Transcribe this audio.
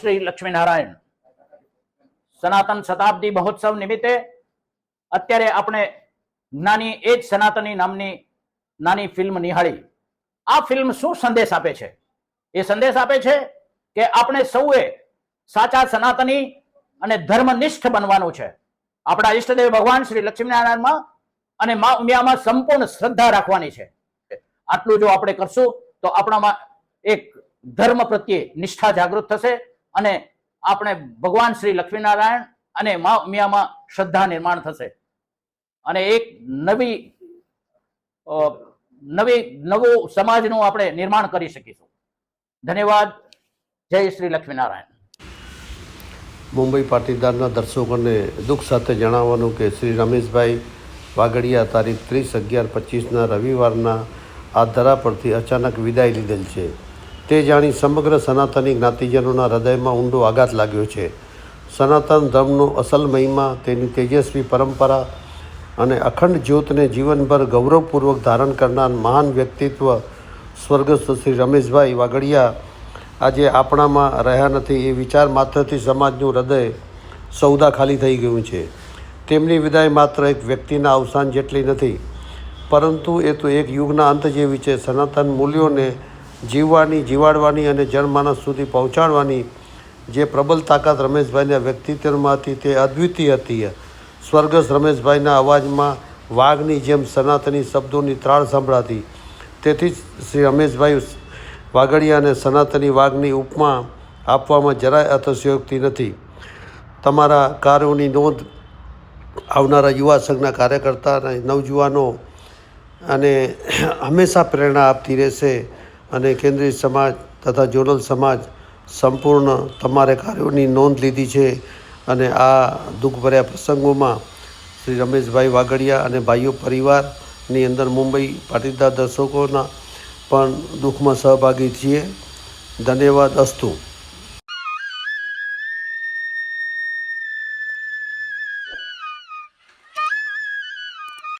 શ્રી લક્ષ્મીનારાયણ. સનાતન શતાબ્દી મહોત્સવ નિમિત્તે અત્યારે આપણે નાની એ જ સનાતની નામની નાની ફિલ્મ નિહાળી. આ ફિલ્મ શું સંદેશ આપે છે? એ સંદેશ આપે છે કે આપણે સૌએ સાચા સનાતની અને ધર્મનિષ્ઠ બનવાનું છે. આપણા ઈષ્ટદેવ ભગવાન શ્રી લક્ષ્મીનારાયણમાં અને મા ઉમિયામાં સંપૂર્ણ શ્રદ્ધા રાખવાની છે. આટલું જો આપણે કરશું તો આપણામાં એક ધર્મ પ્રત્યે નિષ્ઠા જાગૃત થશે. અને આપણે ભગવાન શ્રી લક્ષ્મીનારાયણ અને મા ઉમિયામાં શ્રદ્ધા નિર્માણ થશે. અને એક નવી નવી, નવું સમાજનું આપણે નિર્માણ કરી શકીશું. ધન્યવાદ. જય શ્રી લક્ષ્મીનારાયણ. મુંબઈ પાટીદારના દર્શકોને દુઃખ સાથે જણાવવાનું કે શ્રી રમેશભાઈ વાગડિયા તારીખ ત્રીસ અગિયાર પચીસના રવિવારના આ ધરા પરથી અચાનક વિદાય લીધેલ છે. તે જાણી સમગ્ર સનાતની જ્ઞાતિજનોના હૃદયમાં ઊંડો આઘાત લાગ્યો છે. સનાતન ધર્મનો અસલ મહિમા, તેની તેજસ્વી પરંપરા અને અખંડ જ્યોતને જીવનભર ગૌરવપૂર્વક ધારણ કરનાર મહાન વ્યક્તિત્વ સ્વર્ગસ્થ શ્રી રમેશભાઈ વાઘડિયા આજે આપણામાં રહ્યા નથી એ વિચાર માત્રથી સમાજનું હૃદય સૌદા ખાલી થઈ ગયું છે. તેમની વિદાય માત્ર એક વ્યક્તિના અવસાન જેટલી નથી, પરંતુ એ તો એક યુગના અંત જેવી છે. સનાતન મૂલ્યોને જીવવાની, જીવાડવાની અને જનમાનસ સુધી પહોંચાડવાની જે પ્રબલ તાકાત રમેશભાઈના વ્યક્તિત્વમાં હતી તે અદ્વિતીય હતી. સ્વર્ગસ્થ રમેશભાઈના અવાજમાં વાઘની જેમ સનાતની શબ્દોની ત્રાળ સંભળાતી. તેથી જ શ્રી રમેશભાઈ વાઘડિયા અને સનાતની વાઘની ઉપમા આપવામાં જરાય અતિશયોક્તિ નથી. તમારા કાર્યોની નોંધ આવનારા યુવા સંઘના કાર્યકર્તા અને નવજુવાનો અને હંમેશા પ્રેરણા આપતી રહેશે. અને કેન્દ્રીય સમાજ તથા જોનલ સમાજ સંપૂર્ણ તમારે કાર્યોની નોંધ લીધી છે. અને આ દુઃખભર્યા પ્રસંગોમાં શ્રી રમેશભાઈ વાગડિયા અને ભાઈઓ પરિવારની અંદર મુંબઈ પાટીદાર દર્શકોના પણ દુઃખમાં સહભાગી છીએ. ધન્યવાદ અસ્તુ.